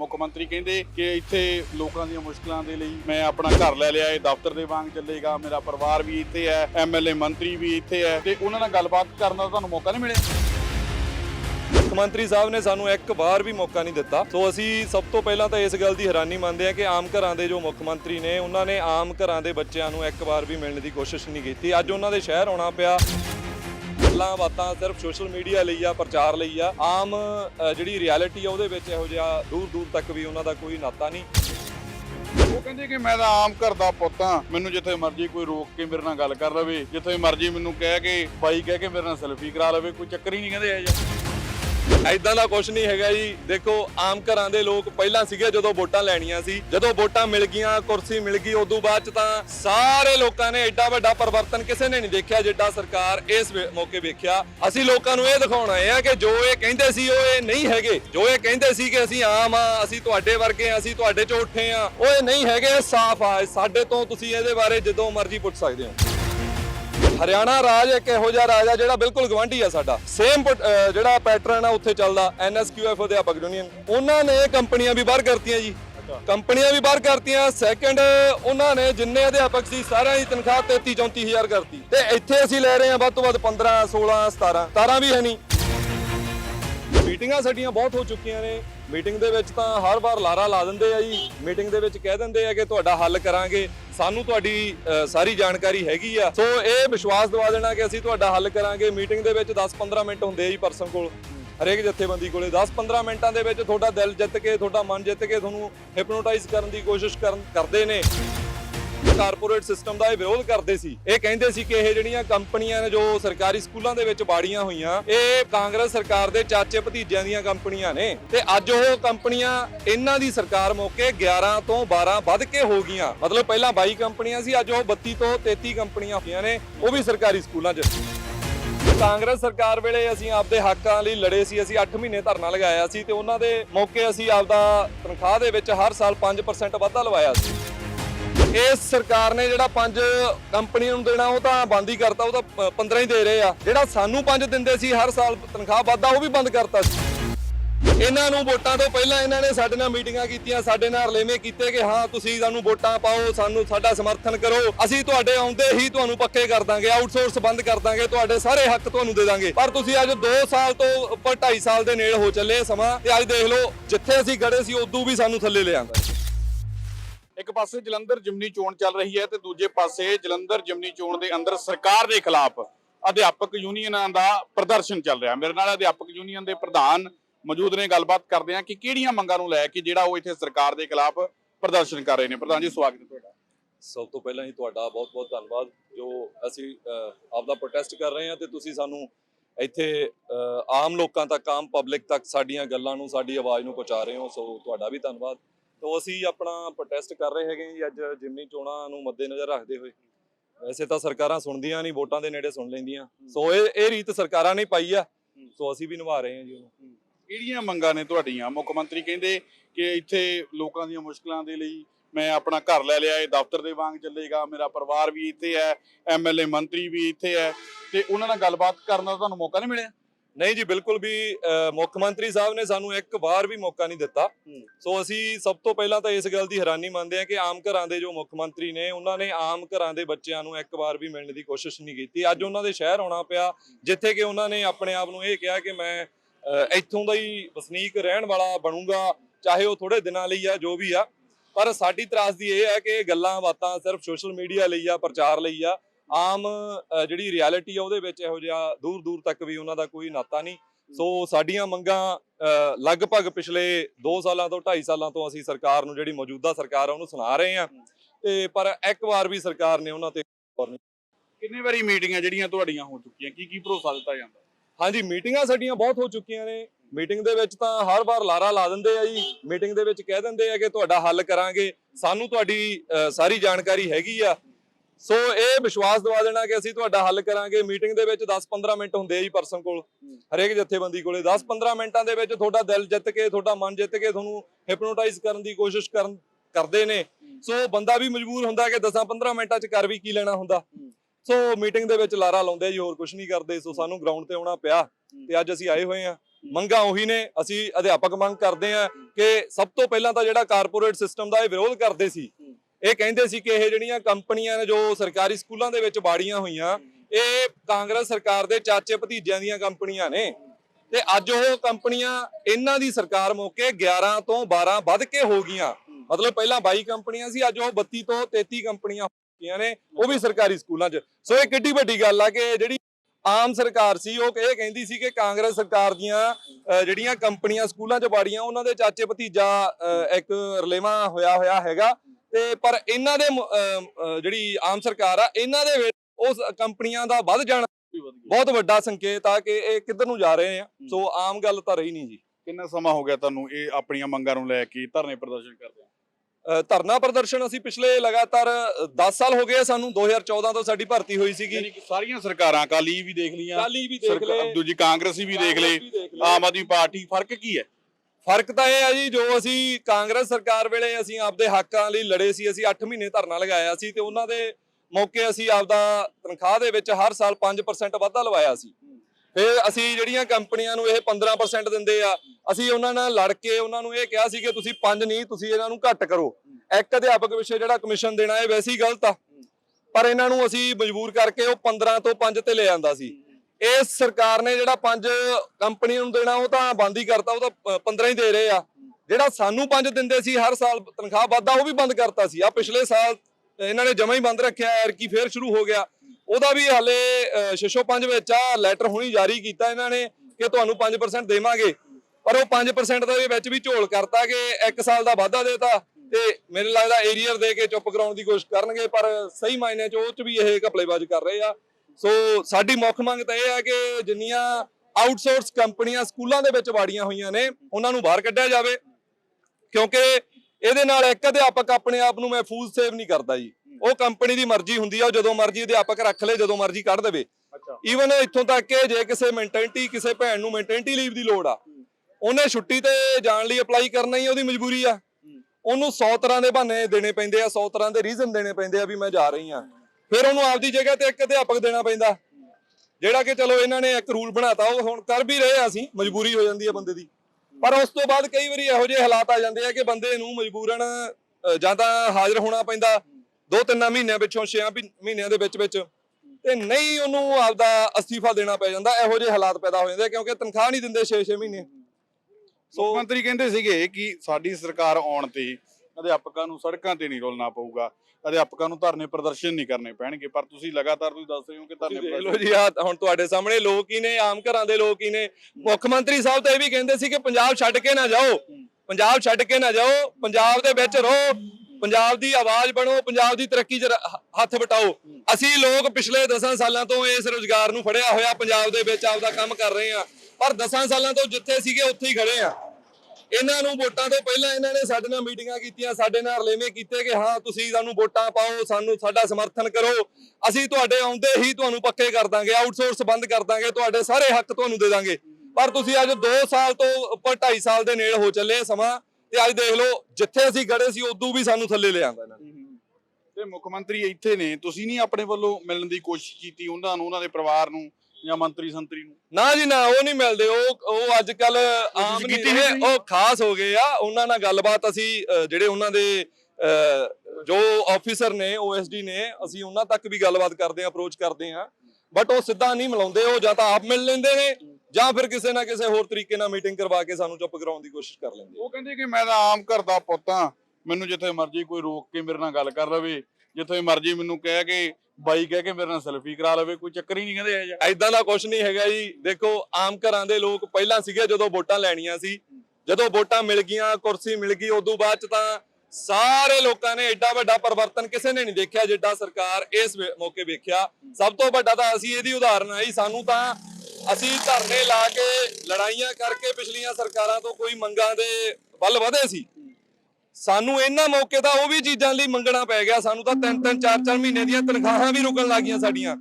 ਮੁੱਖ ਮੰਤਰੀ ਕਹਿੰਦੇ ਕਿ ਇੱਥੇ ਲੋਕਾਂ ਦੀਆਂ ਮੁਸ਼ਕਲਾਂ ਦੇ ਲਈ ਮੈਂ ਆਪਣਾ ਘਰ ਲੈ ਲਿਆ ਇਹ ਦਫ਼ਤਰ ਦੇ ਵਾਂਗ ਚੱਲੇਗਾ, ਮੇਰਾ ਪਰਿਵਾਰ ਵੀ ਇੱਥੇ ਹੈ ਐਮਐਲਏ ਮੰਤਰੀ ਵੀ ਇੱਥੇ ਹੈ ਤੇ ਉਹਨਾਂ ਨਾਲ ਗੱਲਬਾਤ ਕਰਨ ਦਾ ਤੁਹਾਨੂੰ ਮੌਕਾ ਨਹੀਂ ਮਿਲਿਆ। ਮੁੱਖ ਮੰਤਰੀ ਸਾਹਿਬ ਨੇ ਸਾਨੂੰ ਇੱਕ ਵਾਰ ਵੀ ਮੌਕਾ ਨਹੀਂ ਦਿੱਤਾ। ਸੋ ਅਸੀਂ ਸਭ ਤੋਂ ਪਹਿਲਾਂ ਤਾਂ ਇਸ ਗੱਲ ਦੀ ਹੈਰਾਨੀ ਮੰਨਦੇ ਹਾਂ ਕਿ ਆਮ ਘਰਾਂ ਦੇ ਜੋ ਮੁੱਖ ਮੰਤਰੀ ਨੇ, ਉਹਨਾਂ ਨੇ ਆਮ ਘਰਾਂ ਦੇ ਬੱਚਿਆਂ ਨੂੰ ਇੱਕ ਵਾਰ ਵੀ ਮਿਲਣ ਦੀ ਕੋਸ਼ਿਸ਼ ਨਹੀਂ ਕੀਤੀ। ਅੱਜ ਉਹਨਾਂ ਦੇ ਸ਼ਹਿਰ ਆਉਣਾ ਪਿਆ। ਗੱਲਾਂ ਬਾਤਾਂ ਸਿਰਫ ਸੋਸ਼ਲ ਮੀਡੀਆ ਲਈ ਆ, ਪ੍ਰਚਾਰ ਲਈ ਆ। ਆਮ ਜਿਹੜੀ ਰਿਐਲਿਟੀ ਆ, ਉਹਦੇ ਵਿੱਚ ਇਹੋ ਜਿਹਾ ਦੂਰ ਦੂਰ ਤੱਕ ਵੀ ਉਹਨਾਂ ਦਾ ਕੋਈ ਨਾਤਾ ਨਹੀਂ। ਉਹ ਕਹਿੰਦੇ ਕਿ ਮੈਂ ਤਾਂ ਆਮ ਘਰ ਦਾ ਪੁੱਤ ਹਾਂ। ਮੈਨੂੰ ਜਿੱਥੇ ਮਰਜ਼ੀ ਕੋਈ ਰੋਕ ਕੇ ਮੇਰੇ ਨਾਲ ਗੱਲ ਕਰ ਲਵੇ। ਜਿੱਥੇ ਮਰਜ਼ੀ ਮੈਨੂੰ ਕਹਿ ਕੇ, ਬਾਈ ਕਹਿ ਕੇ ਮੇਰੇ ਨਾਲ ਸੈਲਫੀ ਕਰਾ ਲਵੇ, ਕੋਈ ਚੱਕਰ ਹੀ ਨਹੀਂ ਕਹਿੰਦੇ ਇਹ ਜਿਹਾ। ਐਦਾਂ ਦਾ ਕੁਝ ਨਹੀਂ ਹੈਗਾ ਜੀ। ਦੇਖੋ, ਆਮ ਘਰਾਂ ਦੇ ਲੋਕ ਪਹਿਲਾਂ ਸੀਗੇ ਜਦੋਂ ਵੋਟਾਂ ਲੈਣੀਆਂ ਸੀ। ਜਦੋਂ ਵੋਟਾਂ ਮਿਲ ਗਈਆਂ, ਕੁਰਸੀ ਮਿਲ ਗਈ, ਉਦੋਂ ਬਾਅਦ ਚ ਤਾਂ ਸਾਰੇ ਲੋਕਾਂ ਨੇ ਐਡਾ ਵੱਡਾ ਪਰਿਵਰਤਨ ਕਿਸੇ ਨੇ ਨਹੀਂ ਦੇਖਿਆ ਜਿੱਡਾ ਸਰਕਾਰ ਇਸ ਮੌਕੇ ਵੇਖਿਆ। ਅਸੀਂ ਲੋਕਾਂ ਨੂੰ ਇਹ ਦਿਖਾਉਣਾ ਹੈ ਕਿ ਜੋ ਇਹ ਕਹਿੰਦੇ ਸੀ ਉਹ ਇਹ ਨਹੀਂ ਹੈਗੇ। ਜੋ ਇਹ ਕਹਿੰਦੇ ਸੀ ਕਿ ਅਸੀਂ ਆਮ ਆ, ਅਸੀਂ ਤੁਹਾਡੇ ਵਰਗੇ ਆ, ਅਸੀਂ ਤੁਹਾਡੇ ਚੋਂ ਉੱਠੇ ਆ, ਉਹ ਇਹ ਨਹੀਂ ਹੈਗੇ ਸਾਫ਼ ਆ। ਸਾਡੇ ਤੋਂ ਤੁਸੀਂ ਇਹਦੇ ਬਾਰੇ ਜਦੋਂ ਮਰਜ਼ੀ ਪੁੱਛ ਸਕਦੇ ਹੋ। ਹਰਿਆਣਾ ਰਾਜ ਇੱਕ ਇਹੋ ਜਿਹਾ ਰਾਜ ਆ ਜਿਹੜਾ ਬਿਲਕੁਲ ਗਵਾਂਢੀ ਆ ਸਾਡਾ। ਸੇਮ ਜਿਹੜਾ ਪੈਟਰਨ ਆ ਉੱਥੇ ਚੱਲਦਾ ਐਨਐਸਕਿਊਐਫ ਅਧਿਆਪਕ ਯੂਨੀਅਨ ਉਹਨਾਂ ਨੇ ਕੰਪਨੀਆਂ ਵੀ ਬਾਹਰ ਕਰਤੀਆਂ ਜੀ। ਕੰਪਨੀਆਂ ਵੀ ਬਾਹਰ ਕਰਤੀਆਂ ਸੈਕੰਡ ਉਹਨਾਂ ਨੇ ਜਿੰਨੇ ਅਧਿਆਪਕ ਸੀ ਸਾਰਿਆਂ ਦੀ ਤਨਖਾਹ 33 34000 ਕਰਤੀ। ਤੇ ਇੱਥੇ ਅਸੀਂ ਲੈ ਰਹੇ ਹਾਂ ਵੱਧ ਤੋਂ ਵੱਧ 15 16 17 17 ਵੀ ਹੈ ਨਹੀਂ। ਮੀਟਿੰਗਾਂ ਸਾਡੀਆਂ ਬਹੁਤ ਹੋ ਚੁੱਕੀਆਂ ਨੇ। ਮੀਟਿੰਗ ਦੇ ਵਿੱਚ ਤਾਂ ਹਰ ਵਾਰ ਲਾਰਾ ਲਾ ਦਿੰਦੇ ਆ ਜੀ। ਮੀਟਿੰਗ ਦੇ ਵਿੱਚ ਕਹਿ ਦਿੰਦੇ ਆ ਕਿ ਤੁਹਾਡਾ ਹੱਲ ਕਰਾਂਗੇ। ਸਾਨੂੰ ਤੁਹਾਡੀ ਸਾਰੀ ਜਾਣਕਾਰੀ ਹੈਗੀ ਆ। ਸੋ ਇਹ ਵਿਸ਼ਵਾਸ ਦਿਵਾ ਦੇਣਾ ਕਿ ਅਸੀਂ ਤੁਹਾਡਾ ਹੱਲ ਕਰਾਂਗੇ। ਮੀਟਿੰਗ ਦੇ ਵਿੱਚ 10-15 ਮਿੰਟ ਹੁੰਦੇ ਆ ਜੀ ਪਰਸਨ ਕੋਲ। ਹਰੇਕ ਜਥੇਬੰਦੀ ਕੋਲੇ 10-15 ਮਿੰਟਾਂ ਦੇ ਵਿੱਚ ਤੁਹਾਡਾ ਦਿਲ ਜਿੱਤ ਕੇ, ਤੁਹਾਡਾ ਮਨ ਜਿੱਤ ਕੇ ਤੁਹਾਨੂੰ ਹਿਪਨੋਟਾਈਜ਼ ਕਰਨ ਦੀ ਕੋਸ਼ਿਸ਼ ਕਰਨ, ਕਰਦੇ ਨੇ। ਕਾਰਪੋਰੇਟ ਸਿਸਟਮ ਦਾ ਇਹ ਵਿਰੋਧ ਕਰਦੇ ਸੀ। ਇਹ ਕਹਿੰਦੇ ਸੀ ਕਿ ਇਹ ਜਿਹੜੀਆਂ ਕੰਪਨੀਆਂ ਨੇ ਜੋ ਸਰਕਾਰੀ ਸਕੂਲਾਂ ਦੇ ਵਿੱਚ ਬਾੜੀਆਂ ਹੋਈਆਂ, ਇਹ ਕਾਂਗਰਸ ਸਰਕਾਰ ਦੇ ਚਾਚੇ ਭਤੀਜਿਆਂ ਦੀਆਂ ਕੰਪਨੀਆਂ ਨੇ। ਤੇ ਅੱਜ ਉਹ ਕੰਪਨੀਆਂ ਇਹਨਾਂ ਦੀ ਸਰਕਾਰ ਮੌਕੇ 11 ਤੋਂ 12 ਵੱਧ ਕੇ ਹੋ ਗਈਆਂ। ਮਤਲਬ ਪਹਿਲਾਂ 22 ਕੰਪਨੀਆਂ ਸੀ, ਅੱਜ ਉਹ 32 ਤੋਂ 33 ਕੰਪਨੀਆਂ ਹੋਈਆਂ ਨੇ, ਉਹ ਵੀ ਸਰਕਾਰੀ ਸਕੂਲਾਂ 'ਚ। ਕਾਂਗਰਸ ਸਰਕਾਰ ਵੇਲੇ ਅਸੀਂ ਆਪਦੇ ਹੱਕਾਂ ਲਈ ਲੜੇ ਸੀ, ਅਸੀਂ 8 ਮਹੀਨੇ ਧਰਨਾ ਲਗਾਇਆ ਸੀ ਤੇ ਉਹਨਾਂ ਦੇ ਮੌਕੇ ਅਸੀਂ ਆਪਦਾ ਤਨਖਾਹ ਦੇ ਵਿੱਚ ਹਰ ਸਾਲ 5% ਵਾਧਾ ਲਵਾਇਆ ਸੀ। ਇਸ ਸਰਕਾਰ ਨੇ ਜਿਹੜਾ ਪੰਜ ਕੰਪਨੀਆਂ ਨੂੰ ਦੇਣਾ, ਉਹ ਤਾਂ ਬੰਦ ਹੀ ਕਰਤਾ, ਉਹ ਤਾਂ ਪ- 15 ਹੀ ਦੇ ਰਹੇ ਆ। ਜਿਹੜਾ ਸਾਨੂੰ ਪੰਜ ਦਿੰਦੇ ਸੀ, ਹਰ ਸਾਲ ਤਨਖਾਹ ਵਾਧਾ ਉਹ ਵੀ ਬੰਦ ਕਰਤਾ ਸੀ। ਇਹਨਾਂ ਨੂੰ ਵੋਟਾਂ ਤੋਂ ਪਹਿਲਾਂ ਇਹਨਾਂ ਨੇ ਸਾਡੇ ਨਾਲ ਮੀਟਿੰਗਾਂ ਕੀਤੀਆਂ, ਸਾਡੇ ਨਾਲ ਰਲੇਵੇਂ ਕੀਤੇ ਕਿ ਹਾਂ, ਤੁਸੀਂ ਸਾਨੂੰ ਵੋਟਾਂ ਪਾਓ, ਸਾਨੂੰ ਸਾਡਾ ਸਮਰਥਨ ਕਰੋ। ਅਸੀਂ ਤੁਹਾਡੇ ਆਉਂਦੇ ਹੀ ਤੁਹਾਨੂੰ ਪੱਕੇ ਕਰ ਦਾਂਗੇ, ਆਊਟਸੋਰਸ ਬੰਦ ਕਰ ਦਾਂਗੇ, ਤੁਹਾਡੇ ਸਾਰੇ ਹੱਕ ਤੁਹਾਨੂੰ ਦੇ ਦਾਂਗੇ। ਪਰ ਤੁਸੀਂ ਅੱਜ 2 ਸਾਲ ਤੋਂ ਉੱਪਰ 2.5 ਸਾਲ ਦੇ ਨੇੜੇ ਹੋ ਚੱਲੇ ਸਮਾਂ, ਤੇ ਅੱਜ ਦੇਖ ਲਓ, ਜਿੱਥੇ ਅਸੀਂ ਖੜੇ ਸੀ, ਉਦੋਂ ਵੀ ਸਾਨੂੰ ਥੱਲੇ ਲਿਆਂਦਾ। ਇੱਕ ਪਾਸੇ ਜਲੰਧਰ ਜਿਮਨੀ ਚੋਣ ਚੱਲ ਰਹੀ ਹੈ ਤੇ ਦੂਜੇ ਪਾਸੇ ਜਲੰਧਰ ਜਿਮਨੀ ਚੋਣ ਦੇ ਅੰਦਰ ਸਰਕਾਰ ਦੇ ਖਿਲਾਫ ਅਧਿਆਪਕ ਯੂਨੀਅਨਾਂ ਦਾ ਪ੍ਰਦਰਸ਼ਨ ਚੱਲ ਰਿਹਾ। ਮੇਰੇ ਨਾਲ ਅਧਿਆਪਕ ਯੂਨੀਅਨ ਦੇ ਪ੍ਰਧਾਨ ਮੌਜੂਦ ਨੇ, ਗੱਲਬਾਤ ਕਰਦੇ ਆ ਕਿ ਕਿਹੜੀਆਂ ਮੰਗਾਂ ਨੂੰ ਲੈ ਕੇ ਜਿਹੜਾ ਉਹ ਇੱਥੇ ਸਰਕਾਰ ਦੇ ਖਿਲਾਫ ਪ੍ਰਦਰਸ਼ਨ ਕਰ ਰਹੇ ਨੇ। ਪ੍ਰਧਾਨ ਜੀ, ਸਵਾਗਤ ਹੈ ਤੁਹਾਡਾ। ਸਭ ਤੋਂ ਪਹਿਲਾਂ ਹੀ ਤੁਹਾਡਾ ਬਹੁਤ-ਬਹੁਤ ਧੰਨਵਾਦ, ਜੋ ਅਸੀਂ ਆਪਦਾ ਪ੍ਰੋਟੈਸਟ ਕਰ ਰਹੇ ਹਾਂ ਤੇ ਤੁਸੀਂ ਸਾਨੂੰ ਇੱਥੇ ਆਮ ਲੋਕਾਂ ਤੱਕ, ਆਮ ਪਬਲਿਕ ਤੱਕ ਸਾਡੀਆਂ ਗੱਲਾਂ ਨੂੰ, ਸਾਡੀ ਆਵਾਜ਼ ਨੂੰ ਪਹੁੰਚਾ ਰਹੇ ਹੋ, ਸੋ ਤੁਹਾਡਾ ਵੀ ਧੰਨਵਾਦ। ਤੋਂ ਅਸੀਂ ਆਪਣਾ ਪ੍ਰੋਟੈਸਟ ਕਰ ਰਹੇ ਹੈਗੇ ਜੀ ਅੱਜ ਜਿਮਨੀ ਚੋਣਾਂ ਨੂੰ ਮੱਦੇਨਜ਼ਰ ਰੱਖਦੇ ਹੋਏ। ਵੈਸੇ ਤਾਂ ਸਰਕਾਰਾਂ ਸੁਣਦੀਆਂ ਨਹੀਂ ਵੋਟਾਂ ਦੇ ਨੇੜੇ ਸੁਣ ਲੈਂਦੀਆਂ। ਸੋ ਇਹ ਇਹ ਰੀਤ ਸਰਕਾਰਾਂ ਨੇ ਪਾਈ ਆ। ਸੋ ਅਸੀਂ ਵੀ ਨਿਭਾ ਰਹੇ ਹਾਂ ਜੀ ਉਹਨੂੰ। ਕਿਹੜੀਆਂ ਮੰਗਾਂ ਨੇ ਤੁਹਾਡੀਆਂ? ਮੁੱਖ ਮੰਤਰੀ ਕਹਿੰਦੇ ਕਿ ਇੱਥੇ ਲੋਕਾਂ ਦੀਆਂ ਮੁਸ਼ਕਲਾਂ ਦੇ ਲਈ ਮੈਂ ਆਪਣਾ ਘਰ ਲੈ ਲਿਆ ਇਹ ਦਫ਼ਤਰ ਦੇ ਵਾਂਗ ਚੱਲੇਗਾ ਮੇਰਾ ਪਰਿਵਾਰ ਵੀ ਇੱਥੇ ਹੈ ਐਮਐਲਏ ਮੰਤਰੀ ਵੀ ਇੱਥੇ ਹੈ। ਤੇ ਉਹਨਾਂ ਨਾਲ ਗੱਲਬਾਤ ਕਰਨ ਦਾ ਤੁਹਾਨੂੰ ਮੌਕਾ ਨਹੀਂ ਮਿਲਿਆ? ਨਹੀਂ ਜੀ ਬਿਲਕੁਲ ਵੀ ਮੁੱਖ ਮੰਤਰੀ ਸਾਹਿਬ ਨੇ ਸਾਨੂੰ ਇੱਕ ਵਾਰ ਵੀ ਮੌਕਾ ਨਹੀਂ ਦਿੱਤਾ। ਸੋ ਅਸੀਂ ਸਭ ਤੋਂ ਪਹਿਲਾਂ ਤਾਂ ਇਸ ਗੱਲ ਦੀ ਹੈਰਾਨੀ ਮੰਨਦੇ ਹਾਂ ਕਿ ਆਮ ਘਰਾਂ ਦੇ ਜੋ ਮੁੱਖ ਮੰਤਰੀ ਨੇ ਉਹਨਾਂ ਨੇ ਆਮ ਘਰਾਂ ਦੇ ਬੱਚਿਆਂ ਨੂੰ ਇੱਕ ਵਾਰ ਵੀ ਮਿਲਣ ਦੀ ਕੋਸ਼ਿਸ਼ ਨਹੀਂ ਕੀਤੀ। ਅੱਜ ਉਹਨਾਂ ਦੇ ਸ਼ਹਿਰ ਆਉਣਾ ਪਿਆ ਜਿੱਥੇ ਕਿ ਉਹਨਾਂ ਨੇ ਆਪਣੇ ਆਪ ਨੂੰ ਇਹ ਕਿਹਾ ਕਿ ਮੈਂ ਇੱਥੋਂ ਦਾ ਹੀ ਵਸਨੀਕ ਰਹਿਣ ਵਾਲਾ ਬਣੂੰਗਾ ਚਾਹੇ ਉਹ ਥੋੜੇ ਦਿਨਾਂ ਲਈ ਆ ਜੋ ਵੀ ਆ। ਪਰ ਸਾਡੀ ਤਰਾਸਦੀ ਇਹ ਹੈ ਕਿ ਇਹ ਗੱਲਾਂ ਬਾਤਾਂ ਸਿਰਫ ਸੋਸ਼ਲ ਮੀਡੀਆ ਲਈ ਆ ਪ੍ਰਚਾਰ ਲਈ ਆ। ਆਮ ਜਿਹੜੀ ਰਿਐਲਿਟੀ ਆ ਉਹਦੇ ਵਿੱਚ ਇਹੋ ਜਿਹਾ ਦੂਰ ਦੂਰ ਤੱਕ ਵੀ ਉਹਨਾਂ ਦਾ ਕੋਈ ਨਾਤਾ ਨਹੀਂ। ਸੋ ਸਾਡੀਆਂ ਮੰਗਾਂ ਲਗਭਗ ਪਿਛਲੇ 2 ਸਾਲਾਂ ਤੋਂ 2.5 ਸਾਲਾਂ ਤੋਂ ਅਸੀਂ ਸਰਕਾਰ ਨੂੰ ਜਿਹੜੀ ਮੌਜੂਦਾ ਸਰਕਾਰ ਆ ਉਹਨੂੰ ਸੁਣਾ ਰਹੇ ਹਾਂ ਤੇ ਪਰ ਇੱਕ ਵਾਰ ਵੀ ਸਰਕਾਰ ਨੇ ਉਹਨਾਂ ਤੇ ਕਿੰਨੇ ਵਾਰੀ ਮੀਟਿੰਗਾਂ ਜਿਹੜੀਆਂ ਤੁਹਾਡੀਆਂ ਹੋ ਚੁੱਕੀਆਂ? ਕੀ ਕੀ ਭਰੋਸਾ ਦਿੱਤਾ ਜਾਂਦਾ? ਹਾਂਜੀ ਮੀਟਿੰਗਾਂ ਸਾਡੀਆਂ ਬਹੁਤ ਹੋ ਚੁੱਕੀਆਂ ਨੇ। ਮੀਟਿੰਗ ਦੇ ਵਿੱਚ ਤਾਂ ਹਰ ਵਾਰ ਲਾਰਾ ਲਾ ਦਿੰਦੇ ਆ ਜੀ। ਮੀਟਿੰਗ ਦੇ ਵਿੱਚ ਕਹਿ ਦਿੰਦੇ ਆ ਕਿ ਤੁਹਾਡਾ ਹੱਲ ਕਰਾਂਗੇ। ਸਾਨੂੰ ਤੁਹਾਡੀ ਸਾਰੀ ਜਾਣਕਾਰੀ ਹੈਗੀ ਆ। ਸੋ ਇਹ ਵਿਸ਼ਵਾਸ ਦਿਵਾ ਦੇਣਾ ਕਿ ਅਸੀਂ ਤੁਹਾਡਾ ਹੱਲ ਕਰਾਂਗੇ। ਮੀਟਿੰਗ ਦੇ ਵਿੱਚ 10-15 ਮਿੰਟ ਹੁੰਦੇ ਆ ਜੀ ਪਰਸਨ ਕੋਲ। ਹਰੇਕ ਜਥੇਬੰਦੀ ਕੋਲੇ 10-15 ਮਿੰਟਾਂ ਦੇ ਵਿੱਚ ਤੁਹਾਡਾ ਦਿਲ ਜਿੱਤ ਕੇ, ਤੁਹਾਡਾ ਮਨ ਜਿੱਤ ਕੇ ਤੁਹਾਨੂੰ ਹਿਪਨੋਟਾਈਜ਼ ਕਰਨ ਦੀ ਕੋਸ਼ਿਸ਼ ਕਰਨ ਕਰਦੇ ਨੇ। ਸੋ ਬੰਦਾ ਵੀ ਮਜਬੂਰ ਹੁੰਦਾ ਕਿ 10-15 ਮਿੰਟਾਂ 'ਚ ਕਰ ਵੀ ਕੀ ਲੈਣਾ ਹੁੰਦਾ। ਸੋ ਮੀਟਿੰਗ ਦੇ ਵਿੱਚ ਲਾਰਾ ਲਾਉਂਦੇ ਜੀ, ਹੋਰ ਕੁਝ ਨਹੀਂ ਕਰਦੇ। ਸੋ ਸਾਨੂੰ ਗਰਾਊਂਡ ਤੇ ਆਉਣਾ ਪਿਆ ਤੇ ਅੱਜ ਅਸੀਂ ਆਏ ਹੋਏ ਆ। ਮੰਗਾਂ ਉਹੀ ਨੇ। ਅਸੀਂ ਅਧਿਆਪਕ ਮੰਗ ਕਰਦੇ ਆ ਕਿ ਸਭ ਤੋਂ ਪਹਿਲਾਂ ਤਾਂ ਜਿਹੜਾ ਕਾਰਪੋਰੇਟ ਸਿਸਟਮ ਦਾ ਇਹ ਵਿਰੋਧ ਕਰਦੇ ਸੀ ਇਹ ਕਹਿੰਦੇ ਸੀ ਕਿ ਇਹ ਜਿਹੜੀਆਂ ਕੰਪਨੀਆਂ ਨੇ ਜੋ ਸਰਕਾਰੀ ਸਕੂਲਾਂ ਦੇ ਵਿੱਚ ਬਾੜੀਆਂ ਹੋਈਆਂ ਇਹ ਕਾਂਗਰਸ ਸਰਕਾਰ ਦੇ ਚਾਚੇ ਭਤੀਜਿਆਂ ਦੀਆਂ ਕੰਪਨੀਆਂ ਨੇ। ਤੇ ਅੱਜ ਉਹ ਕੰਪਨੀਆਂ ਇਹਨਾਂ ਦੀ ਸਰਕਾਰ ਮੌਕੇ 11 ਤੋਂ 12 ਵੱਧ ਕੇ ਹੋ ਗਈਆਂ। ਮਤਲਬ ਪਹਿਲਾਂ 22 ਕੰਪਨੀਆਂ ਸੀ ਅੱਜ ਉਹ 32 ਤੋਂ 33 ਕੰਪਨੀਆਂ ਹੋ ਗਈਆਂ ਨੇ ਉਹ ਵੀ ਸਰਕਾਰੀ ਸਕੂਲਾਂ 'ਚ। ਸੋ ਇਹ ਕਿੱਡੀ ਵੱਡੀ ਗੱਲ ਆ ਕਿ ਜਿਹੜੀ ਆਮ ਸਰਕਾਰ ਸੀ ਉਹ ਇਹ ਕਹਿੰਦੀ ਸੀ ਕਿ ਕਾਂਗਰਸ ਸਰਕਾਰ ਦੀਆਂ ਜਿਹੜੀਆਂ ਕੰਪਨੀਆਂ ਸਕੂਲਾਂ 'ਚ ਬਾੜੀਆਂ ਉਹਨਾਂ ਦੇ ਚਾਚੇ ਭਤੀਜਾ ਅਹ, ਇੱਕ ਰਲੇਵਾ ਹੋਇਆ ਹੋਇਆ ਹੈਗਾ। ਤੇ ਪਰ ਇਹਨਾਂ ਦੇ ਜਿਹੜੀ ਆਮ ਸਰਕਾਰ ਆ ਇਹਨਾਂ ਦੇ ਵਿੱਚ ਉਸ ਕੰਪਨੀਆਂ ਦਾ ਵੱਧ ਜਾਣਾ ਬਹੁਤ ਵੱਡਾ ਸੰਕੇਤ ਆ ਕਿ ਇਹ ਕਿੱਧਰ ਨੂੰ ਜਾ ਰਹੇ ਆ। ਸੋ ਆਮ ਗੱਲ ਤਾਂ ਰਹੀ ਨਹੀਂ ਜੀ। ਕਿੰਨਾ ਸਮਾਂ ਹੋ ਗਿਆ ਤੁਹਾਨੂੰ ਇਹ ਆਪਣੀਆਂ ਮੰਗਾਂ ਨੂੰ ਲੈ ਕੇ ਧਰਨੇ ਪ੍ਰਦਰਸ਼ਨ ਕਰਦੇ ਅ, ਧਰਨਾ ਪ੍ਰਦਰਸ਼ਨ ਅਸੀਂ ਪਿਛਲੇ ਲਗਾਤਾਰ 10 ਸਾਲ ਹੋ ਗਏ ਆ ਸਾਨੂੰ 2014 ਤੋਂ ਸਾਡੀ ਭਰਤੀ ਹੋਈ ਸੀਗੀ। ਸਾਰੀਆਂ ਸਰਕਾਰਾਂ ਅਕਾਲੀ ਵੀ ਦੇਖ ਲੀਆਂ ਕਾਲੀ ਵੀ ਦੇਖ ਲਏ। ਦੂਜੀ ਕਾਂਗਰਸੀ ਵੀ ਦੇਖ ਲਏ ਕਾਂਗਰਸ ਵੀ ਦੇਖ ਲਏ। ਆਮ ਆਦਮੀ ਪਾਰਟੀ ਫ਼ਰਕ ਕੀ ਹੈ? ਫ਼ਰਕ ਤਾਂ ਇਹ ਆ ਜੀ, ਜੋ ਅਸੀਂ ਕਾਂਗਰਸ ਸਰਕਾਰ ਵੇਲੇ ਅਸੀਂ ਆਪਦੇ ਹੱਕਾਂ ਲਈ ਲੜੇ ਸੀ, ਅਸੀਂ 8 ਮਹੀਨੇ ਧਰਨਾ ਲਗਾਇਆ ਸੀ ਤੇ ਉਹਨਾਂ ਦੇ ਮੌਕੇ ਅਸੀਂ ਆਪਦਾ ਤਨਖਾਹ ਦੇ ਵਿੱਚ ਹਰ ਸਾਲ 5% ਵਾਧਾ ਲਵਾਇਆ ਸੀ। ਫਿਰ ਅਸੀਂ ਜਿਹੜੀਆਂ ਕੰਪਨੀਆਂ ਨੂੰ ਇਹ 15% ਦਿੰਦੇ ਆ, ਅਸੀਂ ਉਹਨਾਂ ਨਾਲ ਲੜ ਕੇ ਉਹਨਾਂ ਨੂੰ ਇਹ ਕਿਹਾ ਸੀ ਕਿ ਤੁਸੀਂ 5 ਨਹੀਂ, ਤੁਸੀਂ ਇਹਨਾਂ ਨੂੰ ਘੱਟ ਕਰੋ। ਇੱਕ ਅਧਿਆਪਕ ਵਿਸ਼ੇ ਜਿਹੜਾ ਕਮਿਸ਼ਨ ਦੇਣਾ, ਇਹ ਵੈਸੇ ਹੀ ਗਲਤ ਆ। ਪਰ ਇਹਨਾਂ ਨੂੰ ਅਸੀਂ ਮਜਬੂਰ ਕਰਕੇ ਉਹ 15 ਤੋਂ 5 ਤੇ ਲੈ ਆਂਦਾ ਸੀ। ਇਸ ਸਰਕਾਰ ਨੇ ਜਿਹੜਾ ਪੰਜ ਕੰਪਨੀਆਂ ਨੂੰ ਦੇਣਾ ਉਹ ਤਾਂ ਬੰਦ ਹੀ ਕਰਤਾ ਉਹ ਤਾਂ 15 ਹੀ ਦੇ ਰਹੇ ਆ। ਜਿਹੜਾ ਸਾਨੂੰ ਪੰਜ ਦਿੰਦੇ ਸੀ ਹਰ ਸਾਲ ਤਨਖਾਹ ਵਾਧਾ ਉਹ ਵੀ ਬੰਦ ਕਰਤਾ ਸੀ। ਆ ਪਿਛਲੇ ਸਾਲ ਇਹਨਾਂ ਨੇ ਜਮਾ ਹੀ ਬੰਦ ਰੱਖਿਆ ਐਰ ਕੀ ਫੇਰ ਸ਼ੁਰੂ ਹੋ ਗਿਆ। ਉਹਦਾ ਵੀ ਹਾਲੇ ਅਹ, ਸ਼ਿਸ਼ੋ 5 ਵਿੱਚ ਆ ਲੈਟਰ ਹੁਣੀ ਜਾਰੀ ਕੀਤਾ ਇਹਨਾਂ ਨੇ ਕਿ ਤੁਹਾਨੂੰ 5% ਦੇਵਾਂਗੇ। ਪਰ ਉਹ 5% ਦਾ ਵੀ ਵਿੱਚ ਵੀ ਝੋਲ ਕਰਤਾ ਕਿ 1 ਸਾਲ ਦਾ ਵਾਧਾ ਦੇਤਾ ਤੇ ਮੈਨੂੰ ਲੱਗਦਾ ਏਰੀਅਰ ਦੇ ਕੇ ਚੁੱਪ ਕਰਾਉਣ ਦੀ ਕੋਸ਼ਿਸ਼ ਕਰਨਗੇ ਪਰ ਸਹੀ ਮਾਇਨੇ 'ਚ ਉਹ 'ਚ ਵੀ ਇਹ ਘਪਲੇਬਾਜ਼ ਕਰ ਰਹੇ ਆ। ਸੋ ਸਾਡੀ ਮੁੱਖ ਮੰਗ ਤਾਂ ਇਹ ਹੈ ਕਿ ਜਿੰਨੀਆਂ ਆਊਟਸੋਰਸ ਕੰਪਨੀਆਂ ਸਕੂਲਾਂ ਦੇ ਵਿੱਚ ਵਾੜੀਆਂ ਹੋਈਆਂ ਨੇ ਉਹਨਾਂ ਨੂੰ ਬਾਹਰ ਕੱਢਿਆ ਜਾਵੇ। ਕਿਉਂਕਿ ਇਹਦੇ ਨਾਲ ਇੱਕ ਅਧਿਆਪਕ ਆਪਣੇ ਆਪ ਨੂੰ ਮਹਿਫੂਜ਼ ਸੇਵ ਨਹੀਂ ਕਰਦਾ ਜੀ। ਉਹ ਕੰਪਨੀ ਦੀ ਮਰਜ਼ੀ ਹੁੰਦੀ ਆ ਉਹ ਜਦੋਂ ਮਰਜ਼ੀ ਅਧਿਆਪਕ ਰੱਖ ਲੇ ਜਦੋਂ ਮਰਜ਼ੀ ਕੱਢ ਦੇਵੇ। ਈਵਨ ਇੱਥੋਂ ਤੱਕ ਕਿ ਜੇ ਕਿਸੇ ਮੈਂਟੈਂਟੀ ਕਿਸੇ ਭੈਣ ਨੂੰ ਮੈਂਟੈਂਟੀ ਲੀਵ ਦੀ ਲੋੜ ਆ ਉਹਨੇ ਛੁੱਟੀ ਤੇ ਜਾਣ ਲਈ ਅਪਲਾਈ ਕਰਨਾ ਹੀ ਉਹਦੀ ਮਜਬੂਰੀ ਆ। ਉਹਨੂੰ 100 ਤਰ੍ਹਾਂ ਦੇ ਬਹਾਨੇ ਦੇਣੇ ਪੈਂਦੇ ਆ 100 ਤਰ੍ਹਾਂ ਦੇ ਰੀਜ਼ਨ ਦੇਣੇ ਪੈਂਦੇ ਆ ਵੀ ਮੈਂ ਜਾ ਰਹੀ ਆ। ਫਿਰ ਉਹਨੂੰ ਆਪਦੀ ਜਗ੍ਹਾ ਤੇ ਇੱਕ ਅਧਿਆਪਕ ਦੇਣਾ ਪੈਂਦਾ। ਜਿਹੜਾ ਕਿ ਚਲੋ ਇਹਨਾਂ ਨੇ ਇੱਕ ਰੂਲ ਬਣਾਤਾ, ਉਹ ਹੁਣ ਕਰ ਵੀ ਰਹੇ ਆ ਅਸੀਂ, ਮਜਬੂਰੀ ਹੋ ਜਾਂਦੀ ਆ ਬੰਦੇ ਦੀ। ਪਰ ਉਸ ਤੋਂ ਬਾਅਦ ਕਈ ਵਾਰੀ ਇਹੋ ਜਿਹੇ ਹਾਲਾਤ ਆ ਜਾਂਦੇ ਆ ਕਿ ਬੰਦੇ ਨੂੰ ਮਜਬੂਰਨ ਜਾਂ ਤਾਂ ਹਾਜ਼ਰ ਹੋਣਾ ਪੈਂਦਾ ਦੋ ਤਿੰਨ ਮਹੀਨਿਆਂ ਪਿੱਛੋਂ 6 ਮਹੀਨਿਆਂ ਦੇ ਵਿੱਚ ਵਿੱਚ ਤੇ ਨਹੀਂ ਉਹਨੂੰ ਆਪਦਾ ਅਸਤੀਫਾ ਦੇਣਾ ਪੈ ਜਾਂਦਾ, ਇਹੋ ਜਿਹੇ ਹਾਲਾਤ ਪੈਦਾ ਹੋ ਜਾਂਦੇ ਕਿਉਂਕਿ ਤਨਖਾਹ ਨਹੀਂ ਦਿੰਦੇ 6-6 ਮਹੀਨੇ। ਸੋ ਮੰਤਰੀ ਕਹਿੰਦੇ ਸੀਗੇ ਕਿ ਸਾਡੀ ਸਰਕਾਰ ਆਉਣ ਤੇ ਅਧਿਆਪਕਾਂ ਨੂੰ ਸੜਕਾਂ ਤੇ ਨਹੀਂ ਰੋਲਣਾ ਪਊਗਾ। ਅਧਿਆਪਕਾਂ ਨੂੰ ਧਰਨੇ ਪ੍ਰਦਰਸ਼ਨ ਨਹੀਂ ਕਰਨੇ ਪੈਣਗੇ ਪਰ ਤੁਸੀਂ ਲਗਾਤਾਰ ਤੁਸੀਂ ਦੱਸ ਰਹੇ ਹੋ ਕਿ ਧਰਨੇ ਦੇਖ ਲਓ ਜੀ ਆ ਹੁਣ ਤੁਹਾਡੇ ਸਾਹਮਣੇ ਲੋਕ ਹੀ ਨੇ ਆਮ ਘਰਾਂ ਦੇ ਲੋਕ ਹੀ ਨੇ। ਮੁੱਖ ਮੰਤਰੀ ਸਾਹਿਬ ਤਾਂ ਇਹ ਵੀ ਕਹਿੰਦੇ ਸੀ ਕਿ ਪੰਜਾਬ ਛੱਡ ਕੇ ਨਾ ਜਾਓ। ਪੰਜਾਬ ਛੱਡ ਕੇ ਨਾ ਜਾਓ ਪੰਜਾਬ ਦੇ ਵਿੱਚ ਰਹੋ ਪੰਜਾਬ ਦੀ ਆਵਾਜ਼ ਬਣੋ ਪੰਜਾਬ ਦੀ ਤਰੱਕੀ 'ਚ ਹੱਥ ਵਟਾਓ। ਅਸੀਂ ਲੋਕ ਪਿਛਲੇ 10 ਸਾਲਾਂ ਤੋਂ ਇਸ ਰੋਜ਼ਗਾਰ ਨੂੰ ਫੜਿਆ ਹੋਇਆ ਪੰਜਾਬ ਦੇ ਵਿੱਚ ਆਪਦਾ ਕੰਮ ਕਰ ਰਹੇ ਆ ਪਰ 10 ਸਾਲਾਂ ਤੋਂ ਜਿੱਥੇ ਸੀਗੇ ਉੱਥੇ ਹੀ ਖੜੇ ਆ ਇਹਨਾਂ ਨੂੰ ਵੋਟਾਂ ਤੋਂ ਪਹਿਲਾਂ ਇਹਨਾਂ ਨੇ ਸਾਡੇ ਨਾਲ ਮੀਟਿੰਗਾਂ ਕੀਤੀਆਂ, ਸਾਡੇ ਨਾਲ ਰਲੇਵੇਂ ਕੀਤੇ ਕਿ ਹਾਂ, ਤੁਸੀਂ ਸਾਨੂੰ ਵੋਟਾਂ ਪਾਓ, ਸਾਨੂੰ ਸਾਡਾ ਸਮਰਥਨ ਕਰੋ। ਅਸੀਂ ਤੁਹਾਡੇ ਆਉਂਦੇ ਹੀ ਤੁਹਾਨੂੰ ਪੱਕੇ ਕਰ ਦਾਂਗੇ ਆਊਟਸੋਰਸ ਬੰਦ ਕਰ ਦਾਂਗੇ, ਤੁਹਾਡੇ ਸਾਰੇ ਹੱਕ ਤੁਹਾਨੂੰ ਦੇ ਦਾਂਗੇ। ਪਰ ਤੁਸੀਂ ਅੱਜ 2 ਸਾਲ ਤੋਂ ਉੱਪਰ 2.5 ਸਾਲ ਦੇ ਨੇੜੇ ਹੋ ਚੱਲੇ ਸਮਾਂ, ਤੇ ਅੱਜ ਦੇਖ ਲਓ, ਜਿੱਥੇ ਅਸੀਂ ਖੜੇ ਸੀ, ਉਦੋਂ ਵੀ ਸਾਨੂੰ ਥੱਲੇ ਲੈ ਇਹਨਾਂ ਨੇ। ਤੇ ਮੁੱਖ ਮੰਤਰੀ ਇੱਥੇ ਨੇ, ਤੁਸੀਂ ਨਹੀਂ ਆਪਣੇ ਵੱਲੋਂ ਮਿਲਣ ਦੀ ਕੋਸ਼ਿਸ਼ ਕੀਤੀ ਉਹਨਾਂ ਨੂੰ, ਉਹਨਾਂ ਦੇ ਪਰਿਵਾਰ ਨੂੰ? ਜਾਂ ਮੰਤਰੀ ਸੰਤਰੀ ਨੂੰ? ਨਾ ਜੀ ਨਾ ਉਹ ਨਹੀਂ ਮਿਲਦੇ। ਉਹ ਉਹ ਅੱਜ ਕੱਲ ਆਮ ਨਹੀਂ ਕੀਤੀ ਰਹੇ ਨਹੀਂ ਉਹ ਖਾਸ ਹੋ ਗਏ ਆ। ਉਹਨਾਂ ਨਾਲ ਗੱਲਬਾਤ ਅਸੀਂ ਅ, ਜਿਹੜੇ ਉਹਨਾਂ ਦੇ ਅ, ਜੋ ਆਫੀਸਰ ਨੇ ਓਐਸਡੀ ਨੇ ਅਸੀਂ ਉਹਨਾਂ ਤੱਕ ਵੀ ਗੱਲਬਾਤ ਕਰਦੇ ਆ ਅਪਰੋਚ ਕਰਦੇ ਆ ਬਟ ਉਹ ਸਿੱਧਾ ਨਹੀਂ ਮਿਲਾਉਂਦੇ। ਉਹ ਜਾਂ ਤਾਂ ਆਪ ਮਿਲ ਲੈਂਦੇ ਨੇ ਜਾਂ ਫਿਰ ਕਿਸੇ ਨਾ ਕਿਸੇ ਹੋਰ ਤਰੀਕੇ ਨਾਲ ਮੀਟਿੰਗ ਕਰਵਾ ਕੇ ਸਾਨੂੰ ਚੁੱਪ ਕਰਾਉਣ ਦੀ ਕੋਸ਼ਿਸ਼ ਕਰ ਲੈਂਦੇ ਆ। ਉਹ ਕਹਿੰਦੇ ਕਿ ਮੈਂ ਤਾਂ ਆਮ ਘਰ ਦਾ ਪੁੱਤ ਹਾਂ। ਮੈਨੂੰ ਜਿੱਥੇ ਮਰਜ਼ੀ ਕੋਈ ਰੋਕ ਕੇ ਮੇਰੇ ਨਾਲ ਗੱਲ ਕਰ ਲਵੇ। ਜਿੱਥੇ ਮਰਜ਼ੀ ਮੈਨੂੰ ਕਹਿ ਕੇ ਬਾਈ ਕਹਿ ਕੇ ਮੇਰੇ ਨਾਲ ਸੈਲਫੀ ਕਰਾ ਲਵੇ, ਕੋਈ ਚੱਕਰ ਹੀ ਨਹੀਂ ਕਹਿੰਦੇ ਇਹ ਜਿਹਾ। ਐਦਾਂ ਦਾ ਕੁਝ ਨਹੀਂ ਹੈਗਾ ਜੀ। ਦੇਖੋ, ਆਮ ਘਰਾਂ ਦੇ ਲੋਕ ਪਹਿਲਾਂ ਸੀਗੇ ਜਦੋਂ ਵੋਟਾਂ ਲੈਣੀਆਂ ਸੀ। ਜਦੋਂ ਵੋਟਾਂ ਮਿਲ ਗਈਆਂ, ਕੁਰਸੀ ਮਿਲ ਗਈ, ਉਦੋਂ ਬਾਅਦ ਚ ਤਾਂ ਸਾਰੇ ਲੋਕਾਂ ਨੇ ਐਡਾ ਵੱਡਾ ਪਰਿਵਰਤਨ ਕਿਸੇ ਨੇ ਨਹੀਂ ਦੇਖਿਆ ਜਿੱਡਾ ਸਰਕਾਰ ਇਸ ਮੌਕੇ ਵੇਖਿਆ। ਸਭ ਤੋਂ ਵੱਡਾ ਤਾਂ ਅਸੀਂ ਇਹਦੀ ਉਦਾਹਰਨ ਆਈ। ਸਾਨੂੰ ਤਾਂ ਅਸੀਂ ਧਰਨੇ ਲਾ ਕੇ ਲੜਾਈਆਂ ਕਰਕੇ ਪਿਛਲੀਆਂ ਸਰਕਾਰਾਂ ਤੋਂ ਕੋਈ ਮੰਗਾਂ ਦੇ ਵੱਲ ਵਧੇ ਸੀ। ਸਾਨੂੰ ਇਹਨਾਂ ਮੌਕੇ ਤਾਂ ਉਹ ਵੀ ਚੀਜ਼ਾਂ ਲਈ ਮੰਗਣਾ ਪੈ ਗਿਆ। ਸਾਨੂੰ ਤਾਂ ਤਿੰਨ ਤਿੰਨ ਚਾਰ ਚਾਰ ਮਹੀਨੇ ਦੀਆਂ ਤਨਖਾਹਾਂ ਵੀ ਰੁਕਣ ਲੱਗੀਆਂ ਸਾਡੀਆਂ।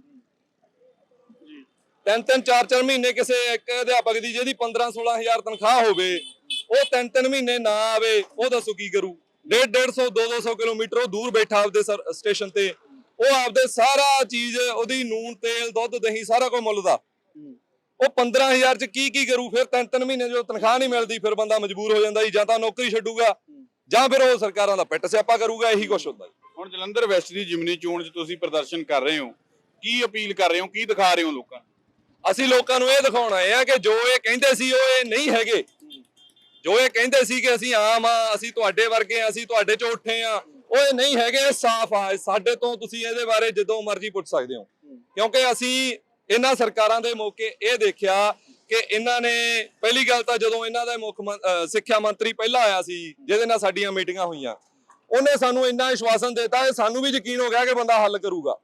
ਤਿੰਨ ਤਿੰਨ ਚਾਰ ਚਾਰ ਮਹੀਨੇ ਕਿਸੇ ਇੱਕ ਅਧਿਆਪਕ ਦੀ ਜਿਹਦੀ 15 16000 ਤਨਖਾਹ ਹੋਵੇ ਉਹ ਤਿੰਨ ਤਿੰਨ ਮਹੀਨੇ ਨਾ ਆਵੇ ਉਹ ਦੱਸੋ ਕੀ ਕਰੂ? 1.5 150 2 200 ਕਿਲੋਮੀਟਰ ਉਹ ਦੂਰ ਬੈਠਾ ਆਪਦੇ ਸਟੇਸ਼ਨ ਤੇ। ਉਹ ਆਪਦੇ ਸਾਰਾ ਚੀਜ਼ ਉਹਦੀ ਨੂਨ ਤੇਲ ਦੁੱਧ ਦਹੀਂ ਸਾਰਾ ਕੁਝ ਮੁੱਲ ਦਾ। ਉਹ 15000 ਚ ਕੀ ਕੀ ਕਰੂ? ਫਿਰ ਤਿੰਨ ਤਿੰਨ ਮਹੀਨੇ ਜਦੋਂ ਤਨਖਾਹ ਨਹੀਂ ਮਿਲਦੀ ਫਿਰ ਬੰਦਾ ਮਜਬੂਰ ਹੋ ਜਾਂਦਾ ਜੀ ਜਾਂ ਤਾਂ ਨੌਕਰੀ ਛੱਡੂਗਾ। ਜਾਂ ਫਿਰ ਉਹ ਸਰਕਾਰਾਂ ਦਾ ਪਿੱਟ ਸਿਆਪਾ ਕਰੂਗਾ ਇਹੀ ਕੁਛ ਹੁੰਦਾ ਜੀ। ਹੁਣ ਜਲੰਧਰ ਵੈਸਟ ਦੀ ਜਿਮਨੀ ਚੋਣ 'ਚ ਤੁਸੀਂ ਪ੍ਰਦਰਸ਼ਨ ਕਰ ਰਹੇ ਹੋ ਕੀ ਅਪੀਲ ਕਰ ਰਹੇ ਹੋ ਕੀ ਦਿਖਾ ਰਹੇ ਹੋ ਲੋਕਾਂ ਨੂੰ? ਅਸੀਂ ਲੋਕਾਂ ਨੂੰ ਇਹ ਦਿਖਾਉਣਾ ਹੈ ਕਿ ਜੋ ਇਹ ਕਹਿੰਦੇ ਸੀ ਉਹ ਇਹ ਨਹੀਂ ਹੈਗੇ। ਜੋ ਇਹ ਕਹਿੰਦੇ ਸੀ ਕਿ ਅਸੀਂ ਆਮ ਆ ਅਸੀਂ ਤੁਹਾਡੇ ਵਰਗੇ ਆ ਅਸੀਂ ਤੁਹਾਡੇ ਚੋਂ ਉੱਠੇ ਆ ਉਹ ਇਹ ਨਹੀਂ ਹੈਗੇ ਇਹ ਸਾਫ਼ ਆ ਸਾਡੇ ਤੋਂ ਤੁਸੀਂ ਇਹਦੇ ਬਾਰੇ ਜਦੋਂ ਮਰਜ਼ੀ ਪੁੱਛ ਸਕਦੇ ਹੋ। ਕਿਉਂਕਿ ਅਸੀਂ ਇਹਨਾਂ ਸਰਕਾਰਾਂ ਦੇ ਮੌਕੇ ਇਹ ਦੇਖਿਆ ਕਿ ਇਹਨਾਂ ਨੇ ਪਹਿਲੀ ਗੱਲ ਤਾਂ ਜਦੋਂ ਇਹਨਾਂ ਦਾ ਮੁੱਖ ਸਿੱਖਿਆ ਮੰਤਰੀ ਪਹਿਲਾਂ ਆਇਆ ਸੀ ਜਿਹਦੇ ਨਾਲ ਸਾਡੀਆਂ ਮੀਟਿੰਗਾਂ ਹੋਈਆਂ ਉਹਨੇ ਸਾਨੂੰ ਇੰਨਾ ਵਿਸ਼ਵਾਸਨ ਦਿੱਤਾ ਇਹ ਸਾਨੂੰ ਵੀ ਯਕੀਨ ਹੋ ਗਿਆ ਕਿ ਬੰਦਾ ਹੱਲ ਕਰੂਗਾ।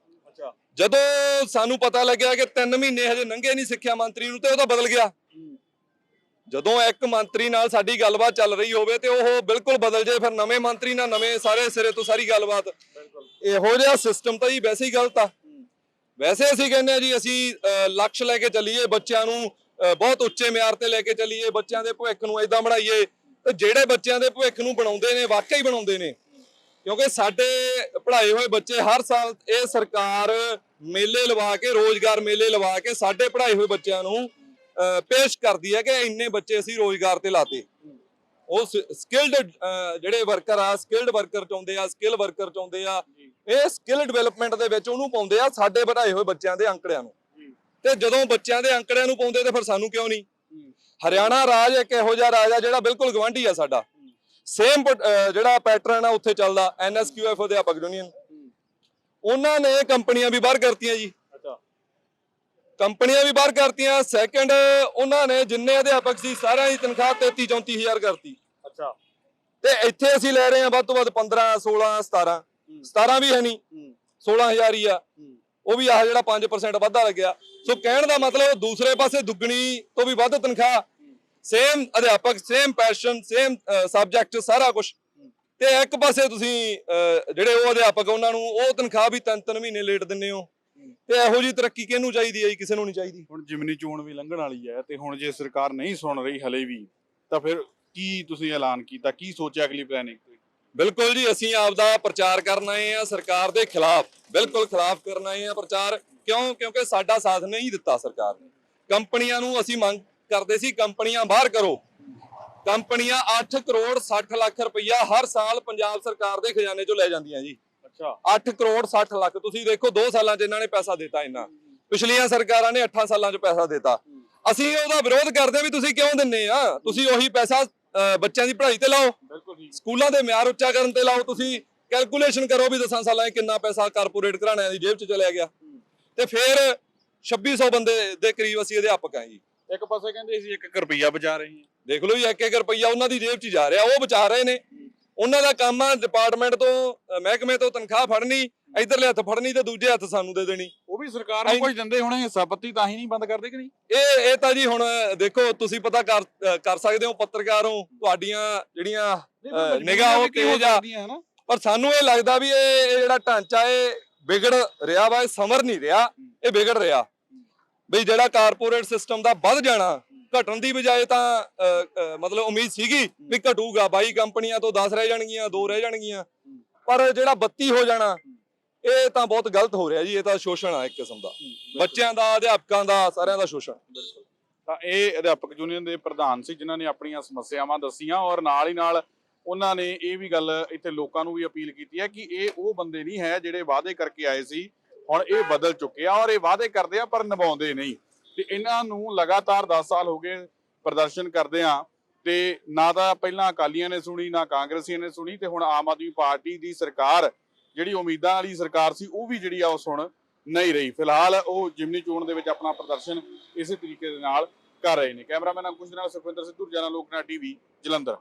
ਜਦੋਂ ਸਾਨੂੰ ਪਤਾ ਲੱਗਿਆ ਕਿ 3 ਮਹੀਨੇ ਹਜੇ ਲੰਘੇ ਨਹੀਂ ਸਿੱਖਿਆ ਮੰਤਰੀ ਨੂੰ ਤੇ ਉਹ ਤਾਂ ਬਦਲ ਗਿਆ। ਜਦੋਂ ਇੱਕ ਮੰਤਰੀ ਨਾਲ ਸਾਡੀ ਗੱਲਬਾਤ ਚੱਲ ਰਹੀ ਹੋਵੇ ਤੇ ਉਹ ਬਿਲਕੁਲ ਬਦਲ ਜਾਏ ਫਿਰ ਨਵੇਂ ਮੰਤਰੀ ਨਾਲ ਨਵੇਂ ਸਾਰੇ ਸਿਰੇ ਤੋਂ ਸਾਰੀ ਗੱਲਬਾਤ। ਇਹੋ ਜਿਹਾ ਸਿਸਟਮ ਤਾਂ ਜੀ ਵੈਸੇ ਹੀ ਗਲਤ ਆ। ਵੈਸੇ ਅਸੀਂ ਕਹਿੰਦੇ ਆ ਜੀ ਅਸੀਂ ਲਕਸ਼ ਲੈ ਕੇ ਚੱਲੀਏ ਬੱਚਿਆਂ ਨੂੰ ਬਹੁਤ ਉੱਚੇ ਮਿਆਰ ਤੇ ਲੈ ਕੇ ਚੱਲੀਏ ਬੱਚਿਆਂ ਦੇ ਭਵਿੱਖ ਨੂੰ ਇਦਾਂ ਬਣਾਈਏ ਤੇ ਜਿਹੜੇ ਬੱਚਿਆਂ ਦੇ ਭਵਿੱਖ ਨੂੰ ਬਣਾਉਂਦੇ ਨੇ ਵਾਕਈ ਬਣਾਉਂਦੇ ਨੇ। ਕਿਉਂਕਿ ਸਾਡੇ ਪੜ੍ਹਾਏ ਹੋਏ ਬੱਚੇ ਹਰ ਸਾਲ ਇਹ ਸਰਕਾਰ ਮੇਲੇ ਲਵਾ ਕੇ ਰੋਜ਼ਗਾਰ ਮੇਲੇ ਲਵਾ ਕੇ ਸਾਡੇ ਪੜ੍ਹਾਏ ਹੋਏ ਬੱਚਿਆਂ ਨੂੰ ਅਹ, ਪੇਸ਼ ਕਰਦੀ ਹੈ ਕਿ ਇੰਨੇ ਬੱਚੇ ਅਸੀਂ ਰੋਜ਼ਗਾਰ ਤੇ ਲਾਤੇ। ਉਹ ਸਕਿਲਡ ਜਿਹੜੇ ਵਰਕਰ ਆ ਸਕਿਲਡ ਵਰਕਰ ਚਾਹੁੰਦੇ ਆ ਸਕਿੱਲ ਵਰਕਰ ਚਾਹੁੰਦੇ ਆ ਇਹ ਸਕਿੱਲ ਡਿਵੈਲਪਮੈਂਟ ਦੇ ਵਿੱਚ ਉਹਨੂੰ ਪਾਉਂਦੇ ਆ ਸਾਡੇ ਵਧਾਏ ਹੋਏ ਬੱਚਿਆਂ ਦੇ ਅੰਕੜਿਆਂ ਨੂੰ। ਤੇ ਜਦੋਂ ਬੱਚਿਆਂ ਦੇ ਅੰਕੜਿਆਂ ਨੂੰ ਪਾਉਂਦੇ ਤੇ ਫਿਰ ਸਾਨੂੰ ਕਿਉਂ ਨਹੀਂ? ਹਰਿਆਣਾ ਰਾਜ ਇੱਕ ਇਹੋ ਜਿਹਾ ਰਾਜ ਆ ਜਿਹੜਾ ਬਿਲਕੁਲ ਗਵਾਂਢੀ ਆ ਸਾਡਾ। ਸੇਮ ਜਿਹੜਾ ਪੈਟਰਨ ਆ ਉੱਥੇ ਚੱਲਦਾ ਐਨਐਸਕਿਊਐਫ ਅਧਿਆਪਕ ਯੂਨੀਅਨ। ਉਹਨਾਂ ਨੇ ਕੰਪਨੀਆਂ ਵੀ ਬਾਹਰ ਕਰਤੀਆਂ ਜੀ। ਅੱਛਾ। ਕੰਪਨੀਆਂ ਵੀ ਬਾਹਰ ਕਰਤੀਆਂ ਸੈਕੰਡ ਉਹਨਾਂ ਨੇ ਜਿੰਨੇ ਅਧਿਆਪਕ ਸੀ ਸਾਰਿਆਂ ਦੀ ਤਨਖਾਹ 33 34000 ਕਰਤੀ। ਅੱਛਾ। ਤੇ ਇੱਥੇ ਅਸੀਂ ਲੈ ਰਹੇ ਹਾਂ ਵੱਧ ਤੋਂ ਵੱਧ 15 16 17 17 ਵੀ ਹੈ ਨਹੀਂ 16000 ਹੀ ਆ। ਉਹ ਵੀ ਆਹ ਜਿਹੜਾ 5% ਵਾਧਾ ਲੱਗਿਆ। ਸੋ ਕਹਿਣ ਦਾ ਮਤਲਬ ਦੂਸਰੇ ਪਾਸੇ ਦੁੱਗਣੀ ਤੋਂ ਵੀ ਵੱਧ ਤਨਖਾਹ ਸੇਮ ਅਧਿਆਪਕ ਸੇਮ ਪੈਸ਼ਨ ਸੇਮ ਸਬਜੈਕਟ ਸਾਰਾ ਕੁਝ ਤੇ ਇੱਕ ਪਾਸੇ ਤੁਸੀਂ ਜਿਹੜੇ ਉਹ ਅਧਿਆਪਕ ਉਹਨਾਂ ਨੂੰ ਉਹ ਤਨਖਾਹ ਵੀ ਤਿੰਨ ਤਿੰਨ ਮਹੀਨੇ ਲੇਟ ਦਿੰਦੇ ਹੋ। ਤੇ ਇਹੋ ਜੀ ਤਰੱਕੀ ਕਿਹਨੂੰ ਚਾਹੀਦੀ ਹੈ ਜੀ? ਕਿਸੇ ਨੂੰ ਨਹੀਂ ਚਾਹੀਦੀ। ਹੁਣ ਜਿਮਨੀ ਚੋਣ ਵੀ ਲੰਘਣ ਵਾਲੀ ਹੈ ਤੇ ਹੁਣ ਜੇ ਸਰਕਾਰ ਨਹੀਂ ਸੁਣ ਰਹੀ ਹਲੇ ਵੀ, ਤਾਂ ਫਿਰ ਕੀ ਤੁਸੀਂ ਐਲਾਨ ਕੀਤਾ? ਕੀ ਸੋਚਿਆ ਅਗਲੀ ਪਲੈਨਿੰਗ ਬਿਲਕੁਲ ਜੀ ਅਸੀਂ ਆਪਦਾ ਪ੍ਰਚਾਰ ਕਰਨ ਆਏ ਆ ਸਰਕਾਰ ਦੇ ਖਿਲਾਫ। ਬਿਲਕੁਲ ਖਿਲਾਫ ਕਰਨ ਆਏ ਆ ਪ੍ਰਚਾਰ। ਕਿਉਂ? ਕਿਉਂਕਿ ਸਾਡਾ ਸਾਥ ਨਹੀਂ ਦਿੱਤਾ ਸਰਕਾਰ ਨੇ। ਕੰਪਨੀਆਂ ਨੂੰ ਅਸੀਂ ਮੰਗ ਕਰਦੇ ਸੀ ਕੰਪਨੀਆਂ ਬਾਹਰ ਕਰੋ। ਕੰਪਨੀਆਂ 8 ਕਰੋੜ 60 ਲੱਖ ਰੁਪਈਆ ਹਰ ਸਾਲ ਪੰਜਾਬ ਸਰਕਾਰ ਦੇ ਖਜ਼ਾਨੇ ਚੋਂ ਲੈ ਜਾਂਦੀਆਂ ਜੀ। ਅੱਛਾ। 8 ਕਰੋੜ 60 ਲੱਖ। ਤੁਸੀਂ ਦੇਖੋ 2 ਸਾਲਾਂ 'ਚ ਇਹਨਾਂ ਨੇ ਪੈਸਾ ਦਿੱਤਾ ਇੰਨਾ। ਪਿਛਲੀਆਂ ਸਰਕਾਰਾਂ ਨੇ 8 ਸਾਲਾਂ 'ਚ ਪੈਸਾ ਦਿੱਤਾ। ਅਸੀਂ ਉਹਦਾ ਵਿਰੋਧ ਕਰਦੇ ਵੀ ਤੁਸੀਂ ਕਿਉਂ ਦਿੰਨੇ ਆ? ਤੁਸੀਂ ਉਹੀ ਪੈਸਾ ਬੱਚਿਆਂ ਦੀ ਪੜ੍ਹਾਈ ਤੇ ਲਾਓ। ਸਕੂਲਾਂ ਦੇ ਮਿਆਰ ਉੱਚਾ ਕਰਨ ਤੇ ਲਾਓ। ਤੁਸੀਂ ਕੈਲਕੂਲੇਸ਼ਨ ਕਰੋ ਵੀ 10 ਸਾਲਾਂ 'ਚ ਕਿੰਨਾ ਪੈਸਾ ਕਾਰਪੋਰੇਟ ਘਰਾਣਿਆਂ ਦੀ ਜੇਬ 'ਚ ਚਲਿਆ ਗਿਆ। ਤੇ ਫਿਰ 2600 ਬੰਦੇ ਦੇ ਕਰੀਬ ਅਸੀਂ ਅਧਿਆਪਕ ਆਂ ਜੀ। ਇੱਕ ਪਾਸੇ ਕਹਿੰਦੇ ਸੀ 1 ਰੁਪਈਆ ਬਚਾ ਰਹੇ ਹਾਂ। ਦੇਖ ਲਓ ਜੀ ਇੱਕ ਇੱਕ ਰੁਪਈਆ ਉਹਨਾਂ ਦੀ ਜੇਬ 'ਚ ਜਾ ਰਿਹਾ। ਉਹ ਬਚਾ ਰਹੇ ਨੇ। ਉਹਨਾਂ ਦਾ ਕੰਮ ਆ ਡਿਪਾਰਟਮੈਂਟ ਤੋਂ ਮਹਿਕਮੇ ਤੋਂ ਤਨਖਾਹ ਫੜਨੀ ਇਧਰਲੇ ਹੱਥ ਫੜਨੀ ਤੇ ਦੂਜੇ ਹੱਥ ਸਾਨੂੰ ਦੇ ਦੇਣੀ। ਵੀ ਸਰਕਾਰ ਨੂੰ ਕੁਝ ਦਿੰਦੇ ਹੋਣੇ ਹਿੱਸਾ ਪੱਤੀ ਤਾਂ ਹੀ ਨਹੀਂ ਬੰਦ ਕਰਦੇ ਕਿ ਨਹੀਂ? ਇਹ ਇਹ ਤਾਂ ਜੀ ਹੁਣ ਦੇਖੋ ਤੁਸੀਂ ਪਤਾ ਕਰ ਕਰ ਸਕਦੇ ਹੋ ਪੱਤਰਕਾਰ ਹੋ ਤੁਹਾਡੀਆਂ ਜਿਹੜੀਆਂ ਨਿਗਾਹ ਉਹ ਕਿਹੋ ਜਿਹਾ। ਪਰ ਸਾਨੂੰ ਇਹ ਲੱਗਦਾ ਵੀ ਇਹ ਜਿਹੜਾ ਢਾਂਚਾ ਇਹ ਵਿਗੜ ਰਿਹਾ ਵਾ ਇਹ ਸਮਰ ਨਹੀਂ ਰਿਹਾ ਇਹ ਵਿਗੜ ਰਿਹਾ। ਬਈ ਜਿਹੜਾ ਕਾਰਪੋਰੇਟ ਸਿਸਟਮ ਦਾ ਵੱਧ ਜਾਣਾ ਘਟਣ ਦੀ ਬਜਾਏ ਤਾਂ ਮਤਲਬ ਉਮੀਦ ਸੀਗੀ ਵੀ ਘਟੂਗਾ। 22 ਕੰਪਨੀਆਂ ਤੋਂ 10 ਰਹਿ ਜਾਣਗੀਆਂ 2 ਰਹਿ ਜਾਣਗੀਆਂ। ਪਰ ਜਿਹੜਾ 32 ਹੋ ਜਾਣਾ ਇਹ ਤਾਂ ਬਹੁਤ ਗਲਤ ਹੋ ਰਿਹਾ ਜੀ ਇਹ ਤਾਂ ਸ਼ੋਸ਼ਣ ਆ ਇੱਕ ਕਿਸਮ ਦਾ। ਬੱਚਿਆਂ ਦਾ ਅਧਿਆਪਕਾਂ ਦਾ ਸਾਰਿਆਂ ਦਾ ਸ਼ੋਸ਼ਣ। ਤਾਂ ਇਹ ਅਧਿਆਪਕ ਯੂਨੀਅਨ ਦੇ ਪ੍ਰਧਾਨ ਸੀ ਜਿਨ੍ਹਾਂ ਨੇ ਆਪਣੀਆਂ ਸਮੱਸਿਆਵਾਂ ਦੱਸੀਆਂ ਔਰ ਨਾਲ ਹੀ ਨਾਲ ਉਹਨਾਂ ਨੇ ਇਹ ਵੀ ਗੱਲ ਇੱਥੇ ਲੋਕਾਂ ਨੂੰ ਵੀ ਅਪੀਲ ਕੀਤੀ ਹੈ ਕਿ ਇਹ ਉਹ ਬੰਦੇ ਨਹੀਂ ਹੈ ਜਿਹੜੇ ਵਾਅਦੇ ਕਰਕੇ ਆਏ ਸੀ ਹੁਣ ਇਹ ਬਦਲ ਚੁੱਕੇ ਆ ਔਰ ਇਹ ਵਾਅਦੇ ਕਰਦੇ ਆ ਪਰ ਨਿਭਾਉਂਦੇ ਨਹੀਂ। ਤੇ ਇਹਨਾਂ ਨੂੰ ਲਗਾਤਾਰ 10 ਸਾਲ ਹੋ ਗਏ ਪ੍ਰਦਰਸ਼ਨ ਕਰਦੇ ਆ ਤੇ ਨਾ ਤਾਂ ਪਹਿਲਾਂ ਅਕਾਲੀਆਂ ਨੇ ਸੁਣੀ ਨਾ ਕਾਂਗਰਸੀਆਂ ਨੇ ਸੁਣੀ ਤੇ ਹੁਣ ਆਮ ਆਦਮੀ ਪਾਰਟੀ ਦੀ ਸਰਕਾਰ ਜਿਹੜੀ ਉਮੀਦਾਂ ਵਾਲੀ ਸਰਕਾਰ ਸੀ, ਉਹ ਵੀ ਜਿਹੜੀ ਆ ਉਹ ਸੁਣ ਨਹੀਂ ਰਹੀ। ਫਿਲਹਾਲ ਉਹ ਜਿਮਨੀ ਚੋਣ ਦੇ ਵਿੱਚ ਆਪਣਾ ਪ੍ਰਦਰਸ਼ਨ ਇਸੇ ਤਰੀਕੇ ਦੇ ਨਾਲ ਕਰ ਰਹੇ ਨੇ। ਕੈਮਰਾਮੈਨ ਅੰਕੁਸ਼ ਨਾਲ ਸੁਖਵਿੰਦਰ ਸਿੱਧੂ, ਰਜਾਨਾ ਲੋਕਨਾ ਟੀਵੀ ਜਲੰਧਰ।